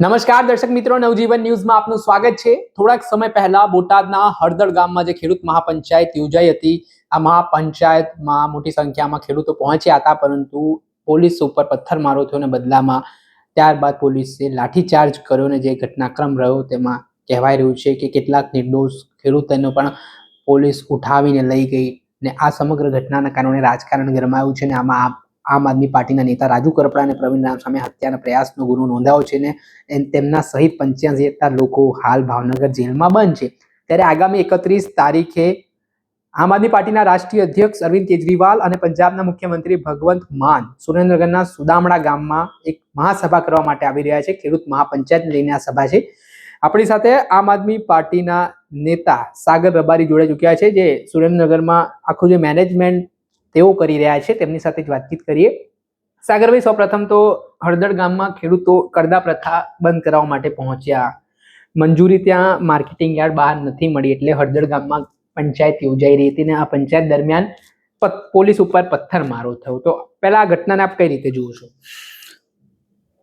નમસ્કાર દર્શક મિત્રો, નવજીવન ન્યૂઝમાં આપનું સ્વાગત છે. થોડાક સમય પહેલા બોટાદના હળદળ ગામમાં જે ખેડૂત મહાપંચાયત યોજાઈ હતી, આ મહાપંચાયતમાં મોટી સંખ્યામાં ખેડૂતો પહોંચ્યા હતા, પરંતુ પોલીસ ઉપર પથ્થરમારો થયો અને બદલામાં ત્યારબાદ પોલીસે લાઠીચાર્જ કર્યો અને જે ઘટનાક્રમ રહ્યો તેમાં કહેવાય રહ્યું છે કે કેટલાક નિર્દોષ ખેડૂતોને પણ પોલીસ ઉઠાવીને લઈ ગઈ ને આ સમગ્ર ઘટનાના કારણે રાજકારણ ગરમાયું છે ને આમાં આપ- આમ આદમી પાર્ટીના નેતા રાજુ કરપડા અને પ્રવીણ રામ સામે હત્યાના પ્રયાસનો ગુનો નોંધાયો છે ને તેમના સહિત પંચ્યાસી જેટલા લોકો હાલ ભાવનગર જેલમાં બંધ છે. ત્યારે આગામી એકત્રીસ તારીખે આમ આદમી પાર્ટીના રાષ્ટ્રીય અધ્યક્ષ અરવિંદ કેજરીવાલ અને પંજાબના મુખ્યમંત્રી ભગવંત માન સુરેન્દ્રનગરના સુદામડા ગામમાં એક મહાસભા કરવા માટે આવી રહ્યા છે. ખેડૂત મહાપંચાયતને લઈને આ સભા છે. આપણી સાથે આમ આદમી પાર્ટીના નેતા સાગર રબારી જોડાઈ ચૂક્યા છે, જે સુરેન્દ્રનગરમાં આખું જે મેનેજમેન્ટ તેઓ કરી રહ્યા છે. તેમની સાથે જ વાતચીત કરીએ. સાગરભાઈ, સૌપ્રથમ તો હળદર ગામમાં ખેડૂતો કરદા પ્રથા બંધ કરાવવા માટે પહોંચ્યા. મંજૂરી ત્યાં માર્કેટિંગ યાર્ડ બહાર નથી મળી એટલે હળદર ગામમાં પંચાયત યોજાઈ રહી હતી ને આ પંચાયત દરમિયાન પોલીસ ઉપર પથ્થર મારો થયો. તો પહેલા આ ઘટનાને આપ કઈ રીતે જુઓ છો?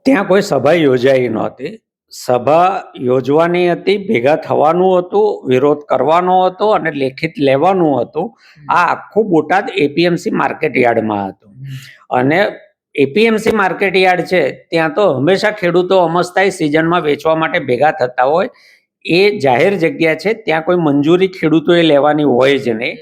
ત્યાં કોઈ સભા યોજાઈ નહોતી. સભા યોજવાની હતી ભેગા થવાનું હતું વિરોધ કરવાનો હતો અને લેખિત લેવાનું હતું. આ આખું બોટાદ એપીએમસી માર્કેટ યાર્ડમાં હતું. અને એપીએમસી માર્કેટ યાર્ડ છે ત્યાં તો હંમેશા ખેડૂતો અમસ્તાય સિઝનમાં વેચવા માટે ભેગા થતા હોય. એ જાહેર જગ્યા છે ત્યાં કોઈ મંજૂરી ખેડૂતોએ લેવાની હોય જ નહીં.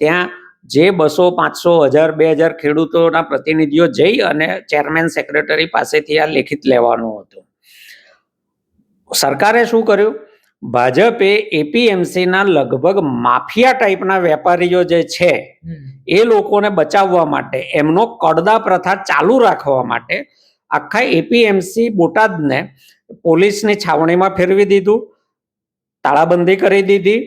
ત્યાં જે બસો પાંચસો હજાર બે હજાર ખેડૂતોના પ્રતિનિધિઓ જઈ અને ચેરમેન સેક્રેટરી પાસેથી આ લેખિત લેવાનું હતું. સરકારે શું કર્યું? ભાજપે એપીએમસીના લગભગ માફિયા ટાઈપના વેપારીઓ જે છે, એ લોકોને બચાવવા માટે, એમનો કડદા પ્રથા ચાલુ રાખવા માટે આખા એપીએમસી બોટાદને પોલીસની છાવણીમાં ફેરવી દીધું, તાળાબંધી કરી દીધી,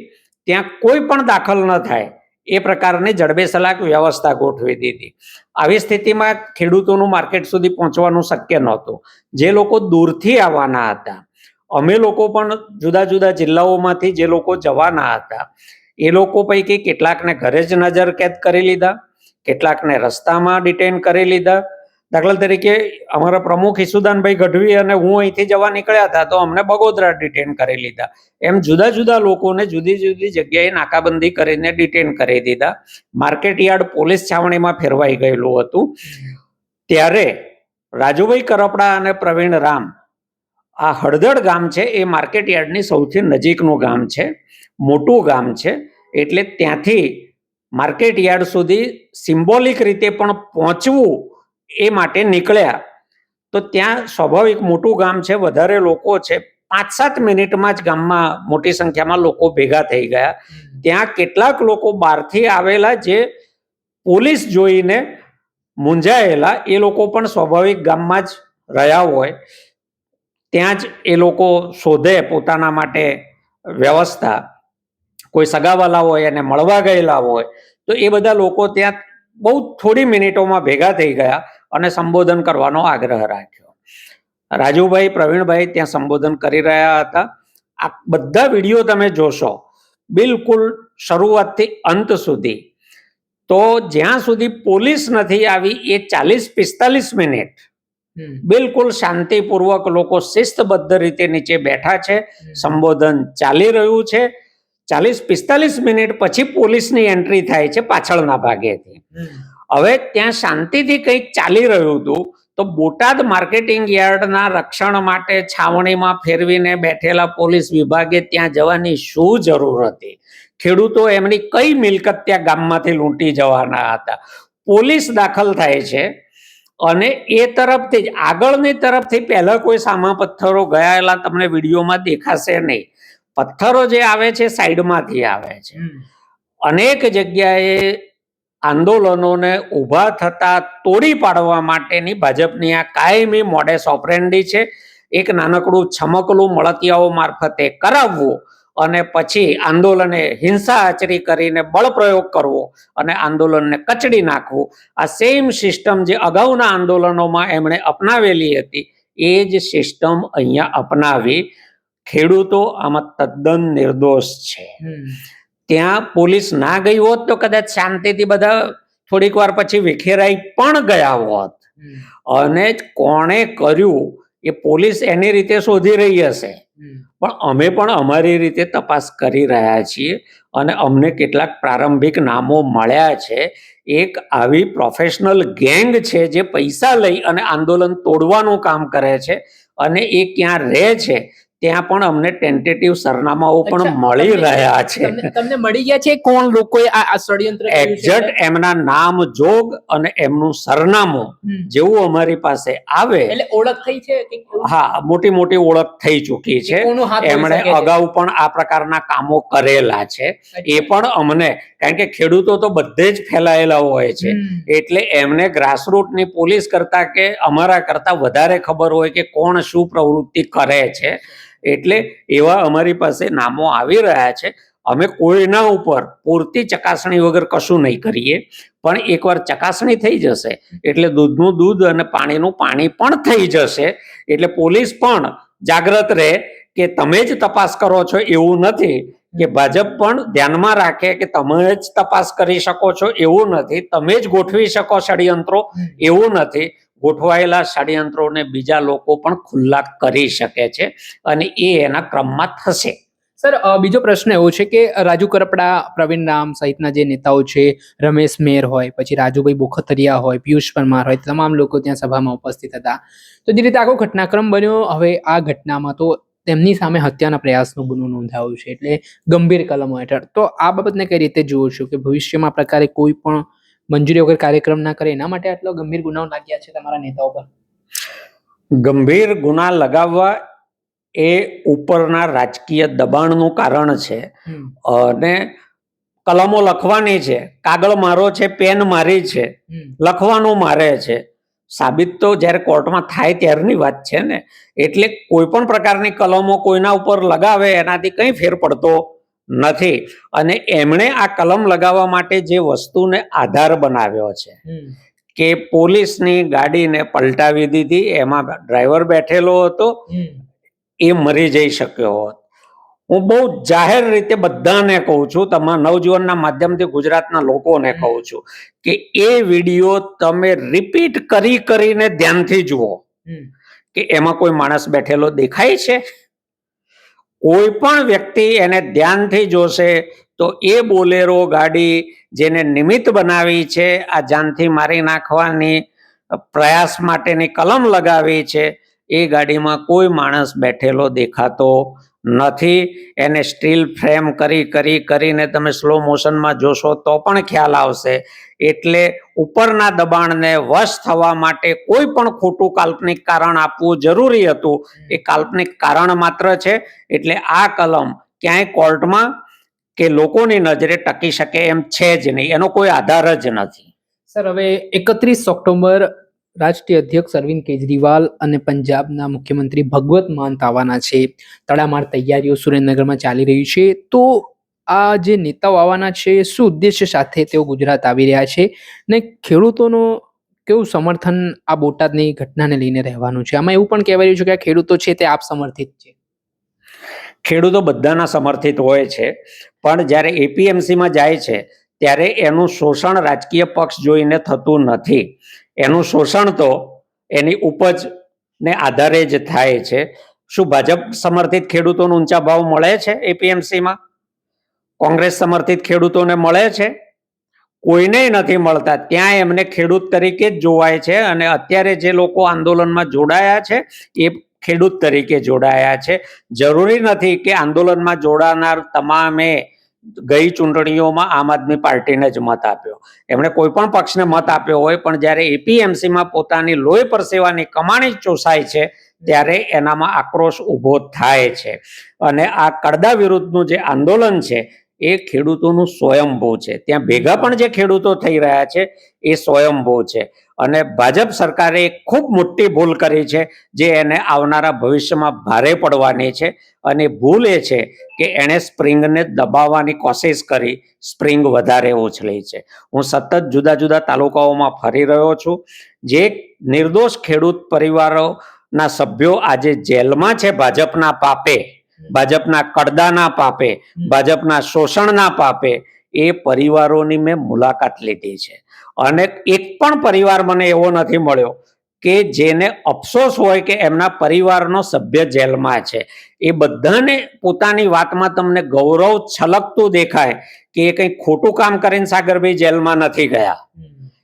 ત્યાં કોઈ પણ દાખલ ન થાય, એ પ્રકારની જડબેસલાક વ્યવસ્થા ગોઠવી દીધી. આવી સ્થિતિમાં ખેડૂતોનું માર્કેટ સુધી પહોંચવાનું શક્ય નહોતું. જે લોકો દૂરથી આવવાના હતા અમે લોકો પણ જુદા જુદા જિલ્લાઓમાંથી જે લોકો જવાના હતા, એ લોકો પૈકી કેટલાકને ઘરે જ નજર કેદ કરી લીધા, કેટલાકને રસ્તામાં ડિટેન કરી લીધા. દાખલા તરીકે અમારા પ્રમુખ ઈસુદાનભાઈ ગઢવી અને હું અહીંથી જવા નીકળ્યા હતા તો અમને બગોદરા ડિટેન કરી લીધા. એમ જુદા જુદા લોકોને જુદી જુદી જગ્યાએ નાકાબંધી કરીને ડિટેન કરી દીધા. માર્કેટ યાર્ડ પોલીસ છાવણીમાં ફેરવાઈ ગયેલું હતું. ત્યારે રાજુભાઈ કરપડા અને પ્રવીણ રામ આ હળદળ ગામ છે એ માર્કેટ યાર્ડની સૌથી નજીકનું ગામ છે મોટું ગામ છે એટલે ત્યાંથી માર્કેટ યાર્ડ સુધી સિમ્બોલિક રીતે પણ પહોંચવું એ માટે નીકળ્યા. તો ત્યાં સ્વાભાવિક મોટું ગામ છે વધારે લોકો છે પાંચ સાત મિનિટમાં જ ગામમાં મોટી સંખ્યામાં લોકો ભેગા થઈ ગયા. ત્યાં કેટલાક લોકો બહારથી આવેલા જે પોલીસ જોઈને મૂંઝાયેલા એ લોકો પણ સ્વાભાવિક ગામમાં જ રહ્યા હોય. ત્યાં જ એ લોકો શોધે પોતાના માટે વ્યવસ્થા. કોઈ સગાવાલા હોય, એને મળવા ગયેલા હોય, તો એ બધા લોકો ત્યાં બહુ થોડી મિનિટોમાં ભેગા થઈ ગયા અને સંબોધન કરવાનો આગ્રહ રાખ્યો. રાજુભાઈ, પ્રવીણભાઈ ત્યાં સંબોધન કરી રહ્યા હતા. આ બધા વીડિયો તમે જોશો, બિલકુલ શરૂઆતથી અંત સુધી. તો જ્યાં સુધી પોલીસ નથી આવી, એ ચાલીસ પિસ્તાલીસ મિનિટ બિલકુલ શાંતિપૂર્વક લોકો શિસ્તબદ્ધ રીતે નીચે બેઠા છે. સંબોધન ચાલી રહ્યું છે. ચાલીસ પિસ્તાલીસ મિનિટ પછી પોલીસની એન્ટ્રી થાય છે પાછળના ભાગેથી હવે ત્યાં શાંતિથી કંઈક ચાલી રહ્યું હતું તો બોટાદ માર્કેટિંગ યાર્ડના રક્ષણ માટે છાવણીમાં ફેરવીને બેઠેલા પોલીસ વિભાગે ત્યાં જવાની શું જરૂર હતી? ખેડૂતો એમની કઈ મિલકત ત્યાં ગામમાંથી લૂંટી જવાના હતા? પોલીસ દાખલ થાય છે. અને એ તરફથી જ આગળની તરફથી પહેલા કોઈ સામા પથ્થરો ગયેલા તમને વિડીયોમાં દેખાશે નહીં. પથ્થરો જે આવે છે સાઈડમાંથી આવે છે. અનેક જગ્યાએ આંદોલનોને ઊભા થતા તોડી પાડવા માટેની ભાજપની આ કાયમી મોડેસ ઓપરેન્ડી છે. એક નાનકડું છમકલું મળતિયાઓ મારફતે કરાવવું અને પછી આંદોલને હિંસા આચરી કરીને બળપ્રયોગ કરવો અને આંદોલનને કચડી નાખવું. આ સેમ સિસ્ટમ જે અગાઉના આંદોલનોમાં એમણે અપનાવેલી હતી એ જ સિસ્ટમ અહીંયા અપનાવી ખેડૂતો આમાં તદ્દન નિર્દોષ છે. ત્યાં પોલીસ ના ગઈ હોત તો કદાચ શાંતિથી બધા થોડીક વાર પછી વિખેરાઈ પણ ગયા હોત. અને કોણે કર્યું? એ પોલીસ એની રીતે શોધી રહી હશે. પણ અમે પણ અમારી રીતે તપાસ કરી રહ્યા છીએ અને અમને કેટલાક પ્રારંભિક નામો મળ્યા છે. એક આવી પ્રોફેશનલ ગેંગ છે જે પૈસા લઈ અને આંદોલન તોડવાનું કામ કરે છે અને એ ક્યાં રહે છે ત્યાં પણ અમને ટેન્ટેટિવ સરનામાઓ પણ મળી રહ્યા છે. તમને મળી ગયા છે કોણ લોકોએ આ ષડયંત્ર એક્ઝેક્ટ એમના નામ જોગ અને એમનું સરનામું જેવું અમારી પાસે આવે એટલે ઓળખ થઈ છે હા મોટી મોટી ઓળખ થઈ ચૂકી છે. એમણે અગાઉ પણ આ પ્રકારના કામો કરેલા છે. એ પણ અમને કારણ કે ખેડૂતો તો બધે જ ફેલાયેલા હોય છે. એટલે એમને ગ્રાસરૂટની પોલીસ કરતા કે અમારા કરતા વધારે ખબર હોય કે કોણ શું પ્રવૃત્તિ કરે છે. એટલે એવા અમારી પાસે નામો આવી રહ્યા છે. અમે કોઈના ઉપર પૂરતી ચકાસણી વગર કશું નહીં કરીએ, પણ એકવાર ચકાસણી થઈ જશે, એટલે દૂધનું દૂધ અને પાણીનું પાણી પણ થઈ જશે, એટલે પોલીસ પણ જાગ્રત રહે કે તમે જ તપાસ કરો છો એવું નથી, કે ભાજપ પણ ધ્યાનમાં રાખે કે તમે જ તપાસ કરી શકો છો એવું નથી, તમે જ ગોઠવી શકો ષડયંત્રો એવું નથી. ગોઠવાયેલા ષડયંત્રોને બીજા લોકો પણ ખુલ્લા કરી શકે છે અને એ એના ક્રમમાં થશે. સર બીજો પ્રશ્ન એવો છે કે રાજુ કરપડા, પ્રવીણ રામ સહિતના જે નેતાઓ છે, રમેશ મેર હોય, પછી રાજુભાઈ બોખતરિયા હોય, પિયુષ પરમાર હોય, તમામ લોકો ત્યાં સભામાં ઉપસ્થિત હતા. તો જે રીતે આખો ઘટનાક્રમ બન્યો, હવે આ ઘટનામાં તો તેમની સામે હત્યાના પ્રયાસનો ગુનો નોંધાયો છે, એટલે ગંભીર કલમો હેઠળ. તો આ બાબતને કઈ રીતે જુઓ છો કે ભવિષ્યમાં પ્રકારે કોઈ પણ મંજૂરી વગર કાર્યક્રમ ના કરે એના માટે આટલો ગંભીર ગુનાઓ લાગ્યા છે તમારા નેતાઓ પર ગંભીર ગુના લગાવવા એ ઉપરના રાજકીય દબાણનું કારણ છે. અને કલમો લખવાની છે કાગળ મારો છે પેન મારી છે. લખવાનું મારે છે. સાબિત તો જ્યારે કોર્ટમાં થાય ત્યારની વાત છે ને એટલે કોઈ પણ પ્રકારની કલમો કોઈના ઉપર લગાવે એનાથી કંઈ ફેર પડતો નથી. અને એમણે આ કલમ લગાવવા માટે જે વસ્તુને આધાર બનાવ્યો છે. કે પોલીસની ગાડીને પલટાવી દીધી એમાં ડ્રાઈવર બેઠેલો હતો એ મરી જઈ શક્યો હોત. હું બહુ જાહેર રીતે બધાને કહું છું તમારા નવજીવનના માધ્યમથી ગુજરાતના લોકોને કહું છું કે એ વીડિયો તમે રિપીટ કરી કરીને ધ્યાનથી જુઓ. કે એમાં કોઈ માણસ બેઠેલો દેખાય છે? કોઈ પણ વ્યક્તિ એને ધ્યાનથી જોશે, તો એ બોલેરો ગાડી જેને નિમિત્ત બનાવી છે, આ જાનથી મારી નાખવાની પ્રયાસ માટેની કલમ લગાવી છે, એ ગાડીમાં કોઈ માણસ બેઠેલો દેખાતો નથી. એને સ્ટીલ ફ્રેમ કરી કરી, કરીને તમે સ્લો મોશનમાં જોશો તો પણ ખ્યાલ આવશે. એટલે ઉપરના દબાણને વશ થવા માટે કોઈ પણ ખોટું કાલ્પનિક કારણ આપવું જરૂરી હતું. એ કાલ્પનિક કારણ માત્ર છે. એટલે આ કલમ ક્યાંય કોર્ટમાં કે લોકોની નજરે ટકી શકે એમ છે જ નહીં. એનો કોઈ આધાર જ નથી. સર, હવે એકત્રીસ ઓક્ટોબર રાષ્ટ્રીય અધ્યક્ષ અરવિંદ કેજરીવાલ અને પંજાબના મુખ્યમંત્રી ભગવત માન આવવાના છે. તડામાર તૈયારીઓ સુરેન્દ્રનગરમાં ચાલી રહી છે. તો આ જે નેતાઓ આવવાના છે, શું ઉદ્દેશ્ય સાથે તેઓ ગુજરાત આવી રહ્યા છે? ને ખેડૂતોનો કેવું સમર્થન આ બોટાદની ઘટનાને લઈને રહેવાનું છે? આમાં એવું પણ કહેવાય રહ્યું છે કે આ ખેડૂતો છે તે આપ સમર્થિત છે. ખેડૂતો બધાના સમર્થિત હોય છે. પણ જ્યારે એપીએમસીમાં જાય છે, ત્યારે એનું શોષણ રાજકીય પક્ષ જોઈને થતું નથી. એનું શોષણ તો એની ઉપજને આધારે જ થાય છે. શું ભાજપ સમર્થિત ખેડૂતોને ઊંચા ભાવ મળે છે એપીએમસીમાં? કોંગ્રેસ સમર્થિત ખેડૂતોને મળે છે? કોઈને નથી મળતા. ત્યાં એમને ખેડૂત તરીકે જ જોવાય છે અને અત્યારે જે લોકો આંદોલનમાં જોડાયા છે એ ખેડૂત તરીકે જોડાયા છે. જરૂરી નથી કે આંદોલનમાં જોડાનાર તમામે ગઈ ચૂંટણીઓમાં આમ આદમી પાર્ટીને જ મત આપ્યો. એમણે કોઈ પણ પક્ષને મત આપ્યો હોય, પણ જ્યારે એપીએમસીમાં પોતાની લોહી પરસેવાની કમાણી ચોસાય છે, ત્યારે એનામાં આક્રોશ ઊભો થાય છે. અને આ કડદા વિરુદ્ધનું જે આંદોલન છે, એ ખેડૂતોનું સ્વયંભૂ છે. ત્યાં ભેગા પણ જે ખેડૂતો થઈ રહ્યા છે, એ સ્વયંભૂ છે. અને ભાજપ સરકારે ખૂબ મોટી ભૂલ કરી છે જે એને આવનારા ભવિષ્યમાં ભારે પડવાની છે. અને ભૂલ એ છે કે એણે સ્પ્રિંગને દબાવવાની કોશિશ કરી સ્પ્રિંગ વધારે ઉછળી છે. હું સતત જુદા જુદા તાલુકાઓમાં ફરી રહ્યો છું. જે નિર્દોષ ખેડૂત પરિવારોના સભ્યો આજે જેલમાં છે ભાજપના પાપે ભાજપના કડદાના પાપે ભાજપના શોષણના પાપે એ પરિવારોની મેં મુલાકાત લીધી છે. અને એક પણ પરિવાર મને એવો નથી મળ્યો કે જેને અફસોસ હોય કે એમના પરિવારનો સભ્ય જેલમાં છે. એ બધાને પોતાની વાતમાં તમને ગૌરવ છલકતું દેખાય કે એ કંઈ ખોટું કામ કરીને સાગરભાઈ જેલમાં નથી ગયા.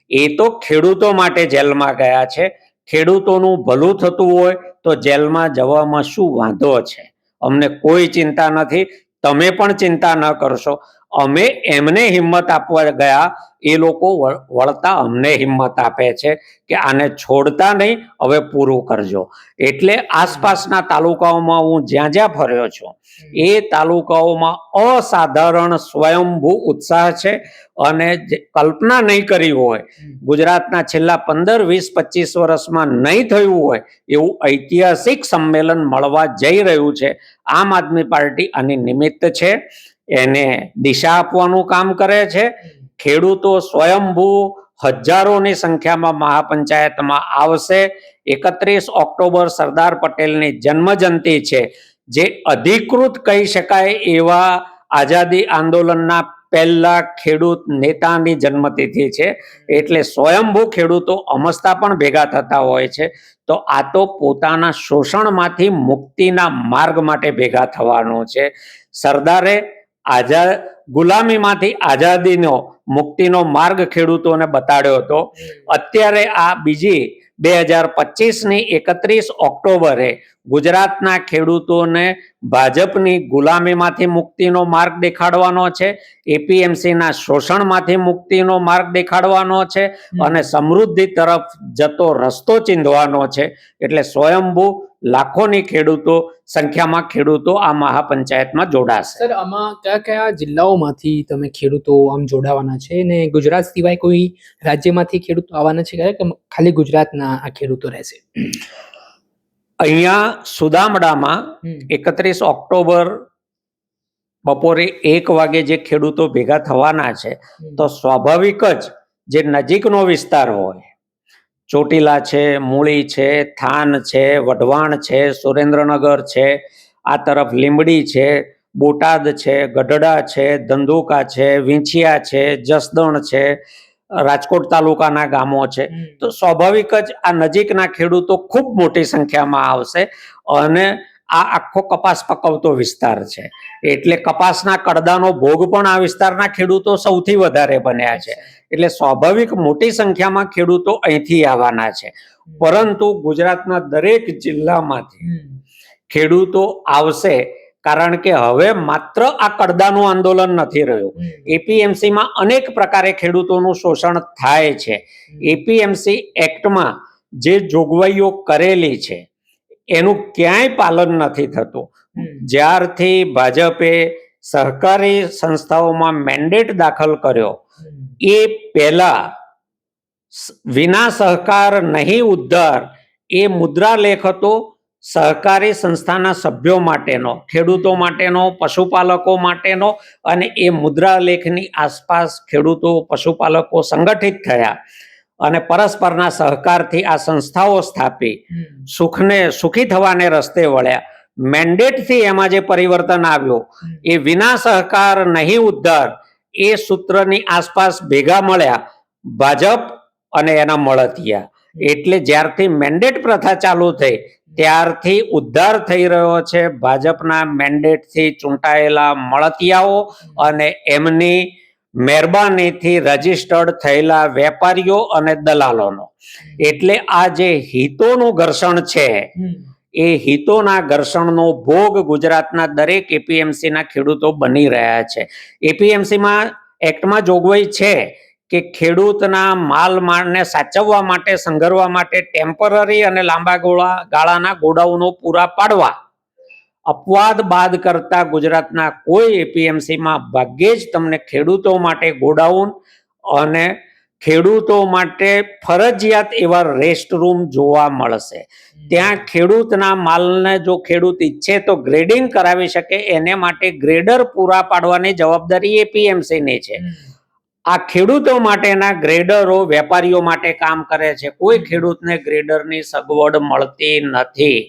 એ તો ખેડૂતો માટે જેલમાં ગયા છે. ખેડૂતોનું ભલું થતું હોય તો જેલમાં જવામાં શું વાંધો છે? અમને કોઈ ચિંતા નથી. તમે પણ ચિંતા ન કરશો. અમે એમને હિંમત આપવા ગયા. એ લોકો વળ- વળતા અમને હિંમત આપે છે કે આને છોડતા નહીં, હવે પૂરું કરજો. એટલે આસપાસના તાલુકાઓમાં હું જ્યાં જ્યાં ફર્યો છું, એ તાલુકાઓમાં અસાધારણ સ્વયંભૂ ઉત્સાહ છે અને કલ્પના નહીં કરી હોય, ગુજરાતના છેલ્લા પંદર, વીસ, પચીસ વર્ષમાં નહીં થયું હોય, એવું ઐતિહાસિક સંમેલન મળવા જઈ રહ્યું છે. આમ આદમી પાર્ટી આની નિમિત્ત છે. એને દિશા આપવાનું કામ કરે છે. ખેડૂતો સ્વયંભૂ હજારોની સંખ્યામાં મહાપંચાયતમાં આવશે. એકત્રીસ ઓક્ટોબર સરદાર પટેલની જન્મજયંતિ છે. જે અધિકૃત કહી શકાય એવા આઝાદી આંદોલનના પહેલા ખેડૂત નેતાની જન્મતિથિ છે. એટલે સ્વયંભૂ ખેડૂતો અમસ્તા પણ ભેગા થતા હોય છે. તો આ તો પોતાના શોષણમાંથી મુક્તિના માર્ગ માટે ભેગા થવાનું છે. સરદારે આઝાદ ગુલામીમાંથી આઝાદીનો મુક્તિનો માર્ગ ખેડૂતોને બતાડ્યો હતો. અત્યારે આ બીજી બે હજાર પચીસની એકત્રીસ ઓક્ટોબરે ગુજરાતના ખેડૂતોને ભાજપની ગુલામીમાંથી મુક્તિનો માર્ગ દેખાડવાનો છે એપીએમસીના શોષણમાંથી મુક્તિનો માર્ગ દેખાડવાનો છે અને સમૃદ્ધિ તરફ જતો રસ્તો ચીંધવાનો છે. એટલે સ્વયંભૂ લાખોની ખેડૂતો સંખ્યામાં ખેડૂતો આ મહાપંચાયતમાં જોડાશે. સર આમાં કયા કયા જિલ્લાઓમાંથી તમે ખેડૂતો આમ જોડાવાના છે અને ગુજરાત સિવાય કોઈ રાજ્યમાંથી ખેડૂતો આવવાના છે? કે ખાલી ગુજરાતના આ ખેડૂતો રહેશે? અહીંયા સુદામડામાં એકત્રીસ ઓક્ટોબર બપોરે એક વાગે જે ખેડૂતો ભેગા થવાના છે તો સ્વાભાવિક જ જે નજીકનો વિસ્તાર હોય ચોટીલા છે મૂળી છે થાન છે વઢવાણ છે સુરેન્દ્રનગર છે આ તરફ લીંબડી છે બોટાદ છે ગઢડા છે ધંધુકા છે વિંછિયા છે જસદણ છે રાજકોટ તાલુકાના ગામો છે. તો સ્વાભાવિક જ આ નજીકના ખેડૂતો ખૂબ મોટી સંખ્યામાં આવશે અને આ આખો કપાસ પકવતો વિસ્તાર છે. એટલે કપાસના કડદાનો ભોગ પણ આ વિસ્તારના ખેડૂતો સૌથી વધારે બન્યા છે. એટલે સ્વાભાવિક મોટી સંખ્યામાં ખેડૂતો અહીંથી આવવાના છે. પરંતુ ગુજરાતના દરેક જિલ્લામાંથી ખેડૂતો આવશે કારણ કે હવે માત્ર આ કડદાનું આંદોલન નથી રહ્યું. એપીએમસીમાં અનેક પ્રકારે ખેડૂતોનું શોષણ થાય છે. એપીએમસી એક્ટમાં જે જોગવાઈઓ કરેલી છે એનું ક્યાંય પાલન નથી થતું. જ્યારથી ભાજપે સહકારી સંસ્થાઓમાં મેન્ડેટ દાખલ કર્યો એ પહેલા વિના સહકાર નહીં ઉદ્ધાર એ મુદ્રાલેખ હતો સહકારી સંસ્થાના સભ્યો માટેનો ખેડૂતો માટેનો પશુપાલકો માટેનો અને એ મુદ્રાલેખની આસપાસ ખેડૂતો પશુપાલકો સંગઠિત થયા અને પરસ્પરના સહકારથી આ સંસ્થાઓ સ્થાપી. સુખને સુખી થવાને રસ્તે વળ્યા. મેન્ડેટથી એમાં જે પરિવર્તન આવ્યું એ વિના સહકાર નહીં ઉદ્ધાર એ સૂત્રની આસપાસ ભેગા મળ્યા ભાજપ અને એના મળતિયા. એટલે જ્યારથી મેન્ડેટ પ્રથા ચાલુ થઈ ત્યારથી ઉદ્ધાર થઈ રહ્યો છે. ભાજપના મેન્ડેટથી ચૂંટાયેલા મળતિયાઓ અને એમની મહેરબાનીથી રજીસ્ટર્ડ થયેલા વેપારીઓ અને દલાલોનો. એટલે આ જે હિતોનું ઘર્ષણ છે એ હિતોના ઘર્ષણનો ભોગ ગુજરાતના દરેક એપીએમસીના ખેડૂતો બની રહ્યા છે. એપીએમસીમાં એક્ટમાં જોગવાઈ છે કે ખેડૂતના માલ માળને સાચવવા માટે, સંઘરવા માટે ટેમ્પરરી અને લાંબા ગોળા ગાળાના ગોડાઉનો પૂરા પાડવા. અપવાદ બાદ કરતા ગુજરાતના કોઈ એપીએમસીમાં ભાગ્યે જ તમને ખેડૂતો માટે ગોડાઉન અને ખેડૂતો માટે ફરજિયાત એવા રેસ્ટ રૂમ જોવા મળશે. ત્યાં ખેડૂતના માલને જો ખેડૂત ઈચ્છે તો ગ્રેડિંગ કરાવી શકે એને માટે ગ્રેડર પૂરા પાડવાની જવાબદારી એપીએમસીની છે. આ ખેડૂતો માટેના ગ્રેડરો વેપારીઓ માટે કામ કરે છે. કોઈ ખેડૂતને ગ્રેડરની સગવડ મળતી નથી.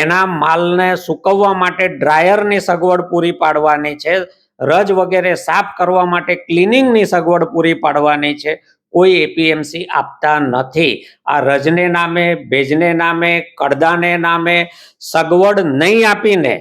એના માલને સુકવવા માટે ડ્રાયરની સગવડ પૂરી પાડવાની છે. રજ વગેરે સાફ કરવા માટે ક્લિનિંગની સગવડ પૂરી પાડવાની છે. કોઈ એપીએમસી આપતા નથી. આ રજને નામે ભેજને નામે કડદાને નામે સગવડ નહીં આપીને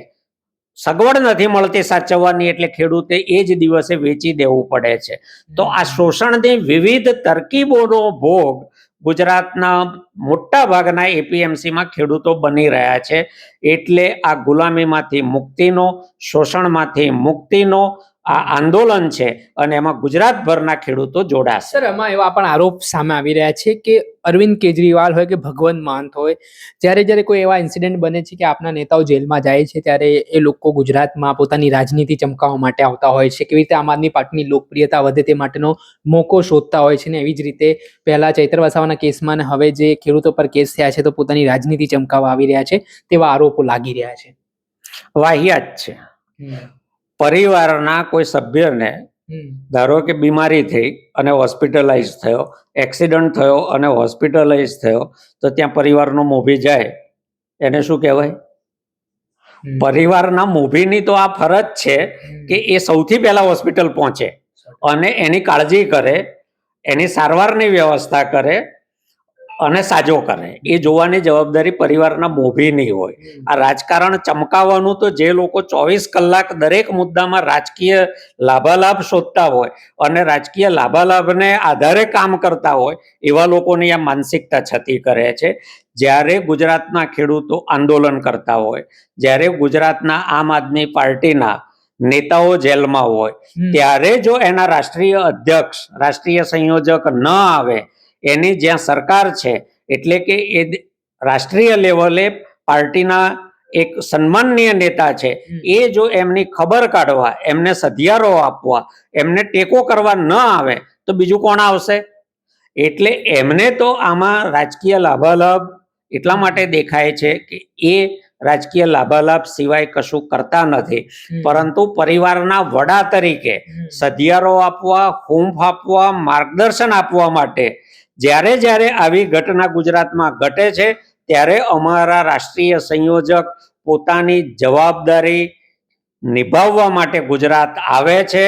સગવડ નથી મળતી સાચવવાની એટલે ખેડૂતે એ જ દિવસે વેચી દેવું પડે છે. તો આ શોષણની વિવિધ તરકીબોનો ભોગ ગુજરાતના મોટા ભાગના એપીએમસીમાં ખેડૂતો બની રહ્યા છે. એટલે આ ગુલામીમાંથી મુક્તિનો શોષણમાંથી મુક્તિનો આ આંદોલન છે અને એમાં ગુજરાતભરના ખેડૂતો જોડાશે. સર એમાં એવા પણ આરોપ સામે આવી રહ્યા છે કે અરવિંદ કેજરીવાલ હોય કે ભગવંત માન હોય જ્યારે જ્યારે કોઈ એવા ઇન્સિડન્ટ બને છે કે આપના નેતાઓ જેલમાં જાય છે ત્યારે એ લોકો ગુજરાતમાં પોતાની રાજનીતિ ચમકાવવા માટે આવતા હોય છે કેવી રીતે આમ આદમી પાર્ટીની લોકપ્રિયતા વધે તે માટેનો મોકો શોધતા હોય છે ને એવી જ રીતે પહેલા ચૈત્ર વસાવાના કેસમાં ને હવે જે ખેડૂતો પર કેસ થયા છે તો પોતાની રાજનીતિ ચમકાવવા આવી રહ્યા છે તેવા આરોપો લાગી રહ્યા છે. વાહિયાત છે. પરિવારના કોઈ સભ્યને ધારો કે બીમારી થઈ અને હોસ્પિટલાઇઝ થયો એક્સિડન્ટ થયો અને હોસ્પિટલાઇઝ થયો તો ત્યાં પરિવારનો મોભી જાય. એને શું કહેવાય? પરિવારના મોભીની તો આ ફરજ છે કે એ સૌથી પહેલા હોસ્પિટલ પહોંચે અને એની કાળજી કરે એની સારવારની વ્યવસ્થા કરે અને સાજો કરે. એ જોવાની જવાબદારી પરિવારના મોભી નહીં હોય આ રાજકારણ ચમકાવવાનું તો જે લોકો ચોવીસ કલાક દરેક મુદ્દામાં રાજકીય લાભાલાભ શોધતા હોય અને રાજકીય લાભાલાભને આધારે કામ કરતા હોય એવા લોકોની આ માનસિકતા છતી કરે છે. જ્યારે ગુજરાતના ખેડૂતો આંદોલન કરતા હોય જ્યારે ગુજરાતના આમ આદમી પાર્ટીના નેતાઓ જેલમાં હોય ત્યારે જો એના રાષ્ટ્રીય અધ્યક્ષ રાષ્ટ્રીય સંયોજક ન આવે એની જ્યાં સરકાર છે એટલે કે એ રાષ્ટ્રીય લેવલે પાર્ટીના એક સન્માનનીય નેતા છે એ જો એમની ખબર કાઢવા એમને સધિયારો આપવા એમને ટેકો કરવા ન આવે તો બીજું કોણ આવશે? એટલે એમને તો આમાં રાજકીય લાભાલાભ એટલા માટે દેખાય છે કે એ રાજકીય લાભાલાભ સિવાય કશું કરતા નથી. પરંતુ પરિવારના વડા તરીકે સધિયારો આપવા હૂંફ આપવા માર્ગદર્શન આપવા માટે જ્યારે જ્યારે આવી ઘટના ગુજરાતમાં ઘટે છે, ત્યારે અમારા રાષ્ટ્રીય સંયોજક પોતાની જવાબદારી નિભાવવા માટે ગુજરાત આવે છે.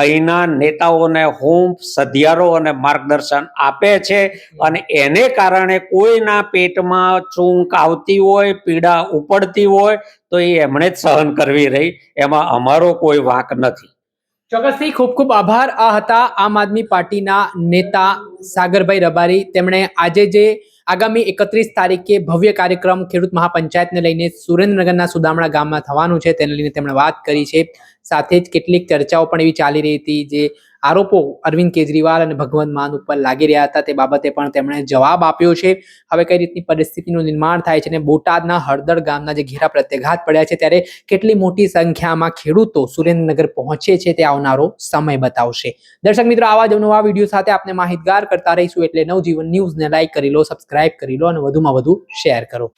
અહીંના નેતાઓને હૂંફ, સધિયારો અને માર્ગદર્શન આપે છે અને એને કારણે કોઈના પેટમાં ચૂંક આવતી હોય, પીડા ઉપડતી હોય, તો એ એમણે જ સહન કરવી રહી. એમાં અમારો કોઈ વાંક નથી. ચોક્કસથી ખૂબ ખૂબ આભાર. આ હતા આમ આદમી પાર્ટીના નેતા સાગરભાઈ રબારી. તેમણે આજે જે આગામી એકત્રીસ તારીખે ભવ્ય કાર્યક્રમ ખેડૂત મહાપંચાયતને લઈને સુરેન્દ્રનગરના સુદામણા ગામમાં થવાનું છે, તેને લઈને તેમણે વાત કરી છે. સાથે જ કેટલીક ચર્ચાઓ પણ એવી ચાલી રહી હતી જે આરોપો અરવિંદ કેજરીવાલ અને ભગવંત માન ઉપર લાગી રહ્યા હતા. તે બાબતે પણ તેમણે જવાબ આપ્યો છે. હવે કઈ રીતની પરિસ્થિતિનું નિર્માણ થાય છે અને બોટાદના હળદર ગામના જે ઘેરા પ્રત્યાઘાત પડ્યા છે ત્યારે કેટલી મોટી સંખ્યામાં ખેડૂતો સુરેન્દ્રનગર પહોંચે છે તે આવનારો સમય બતાવશે. દર્શક મિત્રો, આવા જ નવા વીડિયો સાથે આપને માહિતગાર કરતા રહીશું એટલે નવજીવન ન્યૂઝને લાઇક કરી લો, સબસ્ક્રાઇબ કરી લો અને વધુમાં વધુ શેર કરો.